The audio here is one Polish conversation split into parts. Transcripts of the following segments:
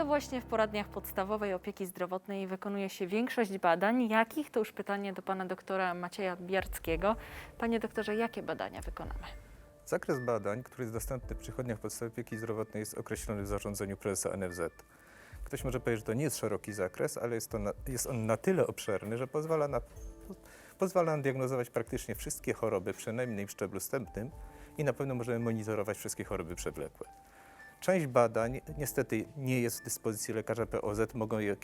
To właśnie w poradniach podstawowej opieki zdrowotnej wykonuje się większość badań. Jakich? To już pytanie do pana doktora Macieja Biarckiego. Panie doktorze, jakie badania wykonamy? Zakres badań, który jest dostępny w przychodniach podstawowej opieki zdrowotnej jest określony w zarządzeniu prezesa NFZ. Ktoś może powiedzieć, że to nie jest szeroki zakres, ale jest, to na, jest on na tyle obszerny, że pozwala, na, pozwala nam diagnozować praktycznie wszystkie choroby, przynajmniej w szczeblu wstępnym i na pewno możemy monitorować wszystkie choroby przewlekłe. Część badań niestety nie jest w dyspozycji lekarza POZ, mogą je,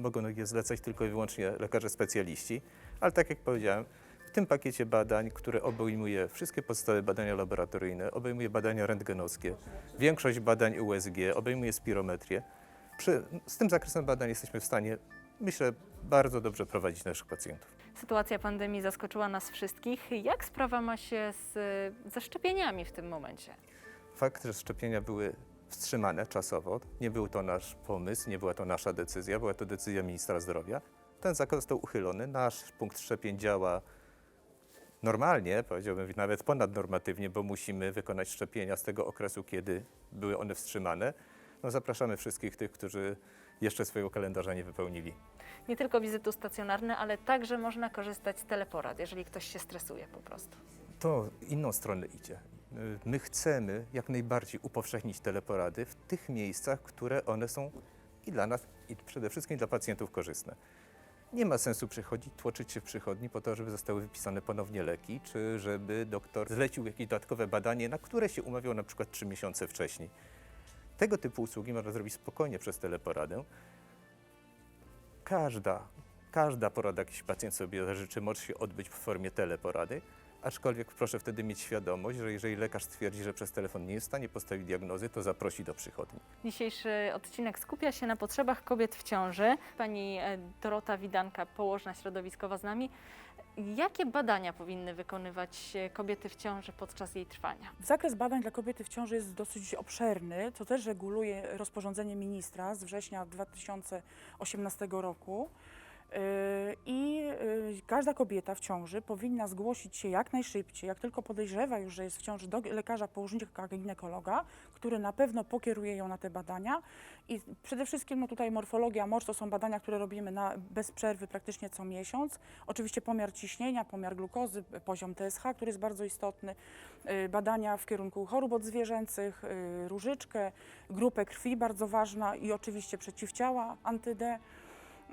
mogą je zlecać tylko i wyłącznie lekarze specjaliści, ale tak jak powiedziałem, w tym pakiecie badań, które obejmuje wszystkie podstawowe badania laboratoryjne, obejmuje badania rentgenowskie, większość badań USG, obejmuje spirometrię, przy, z tym zakresem badań jesteśmy w stanie, myślę, bardzo dobrze prowadzić naszych pacjentów. Sytuacja pandemii zaskoczyła nas wszystkich. Jak sprawa ma się z, ze szczepieniami w tym momencie? Fakt, że szczepienia były wstrzymane czasowo, nie był to nasz pomysł, nie była to nasza decyzja, była to decyzja ministra zdrowia. Ten zakaz został uchylony. Nasz punkt szczepień działa normalnie, powiedziałbym nawet ponadnormatywnie, bo musimy wykonać szczepienia z tego okresu, kiedy były one wstrzymane. No, zapraszamy wszystkich tych, którzy jeszcze swojego kalendarza nie wypełnili. Nie tylko wizyty stacjonarne, ale także można korzystać z teleporad, jeżeli ktoś się stresuje po prostu. To inną stronę idzie. My chcemy jak najbardziej upowszechnić teleporady w tych miejscach, które one są i dla nas, i przede wszystkim dla pacjentów korzystne. Nie ma sensu przychodzić, tłoczyć się w przychodni po to, żeby zostały wypisane ponownie leki, czy żeby doktor zlecił jakieś dodatkowe badanie, na które się umawiał na przykład trzy miesiące wcześniej. Tego typu usługi można zrobić spokojnie przez teleporadę. Każda, każda porada, jakiś pacjent sobie życzy, może się odbyć w formie teleporady, aczkolwiek proszę wtedy mieć świadomość, że jeżeli lekarz stwierdzi, że przez telefon nie jest w stanie postawić diagnozy, to zaprosi do przychodni. Dzisiejszy odcinek skupia się na potrzebach kobiet w ciąży. Pani e, Dorota Widanka, położna środowiskowa z nami. Jakie badania powinny wykonywać e, kobiety w ciąży podczas jej trwania? Zakres badań dla kobiety w ciąży jest dosyć obszerny, co też reguluje rozporządzenie ministra z września 2018 roku. Yy, I yy, każda kobieta w ciąży powinna zgłosić się jak najszybciej, jak tylko podejrzewa już, że jest w ciąży, do lekarza położnika ginekologa, który na pewno pokieruje ją na te badania. I przede wszystkim no tutaj morfologia mocz to są badania, które robimy na, bez przerwy praktycznie co miesiąc. Oczywiście pomiar ciśnienia, pomiar glukozy, poziom TSH, który jest bardzo istotny, y, badania w kierunku chorób odzwierzęcych, y, różyczkę, grupę krwi bardzo ważna i oczywiście przeciwciała anty-D.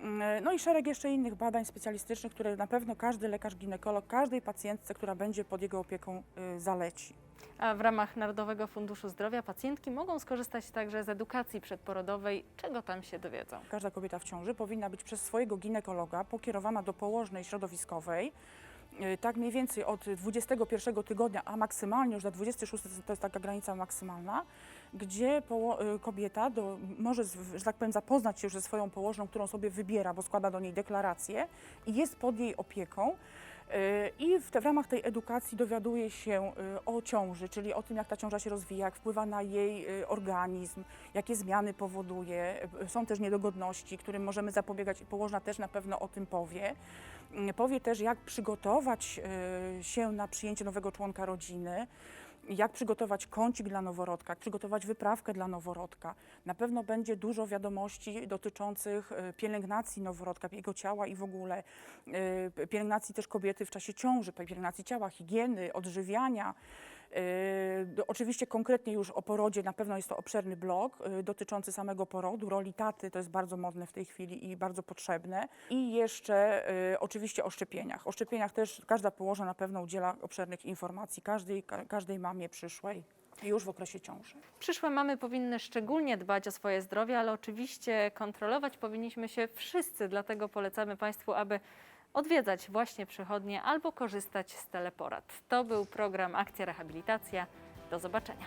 Mm, No i szereg jeszcze innych badań specjalistycznych, które na pewno każdy lekarz ginekolog, każdej pacjentce, która będzie pod jego opieką, y, zaleci. A w ramach Narodowego Funduszu Zdrowia pacjentki mogą skorzystać także z edukacji przedporodowej. Czego tam się dowiedzą? Każda kobieta w ciąży powinna być przez swojego ginekologa pokierowana do położnej środowiskowej. Y, Tak mniej więcej od 21 tygodnia, a maksymalnie już do 26 to jest taka granica maksymalna, gdzie y, kobieta do, może, że tak powiem, zapoznać się już ze swoją położną, którą sobie wybiera, bo składa do niej deklarację i jest pod jej opieką. Y, I w, te, w ramach tej edukacji dowiaduje się y, o ciąży, czyli o tym, jak ta ciąża się rozwija, jak wpływa na jej organizm, jakie zmiany powoduje. Są też niedogodności, którym możemy zapobiegać i położna też na pewno o tym powie. Powie też, jak przygotować się na przyjęcie nowego członka rodziny, jak przygotować kącik dla noworodka, jak przygotować wyprawkę dla noworodka. Na pewno będzie dużo wiadomości dotyczących y, pielęgnacji noworodka, jego ciała i w ogóle y, pielęgnacji też kobiety w czasie ciąży, pielęgnacji ciała, higieny, odżywiania. Y, do- Oczywiście konkretnie już o porodzie na pewno jest to obszerny blog y, dotyczący samego porodu, roli taty, to jest bardzo modne w tej chwili i bardzo potrzebne. I jeszcze y, oczywiście o szczepieniach. O szczepieniach też każda położna na pewno udziela obszernych informacji każdej, ka- każdej mamie przyszłej już w okresie ciąży. Przyszłe mamy powinny szczególnie dbać o swoje zdrowie, ale oczywiście kontrolować powinniśmy się wszyscy, dlatego polecamy Państwu, aby odwiedzać właśnie przychodnie albo korzystać z teleporad. To był program Akcja Rehabilitacja. Do zobaczenia.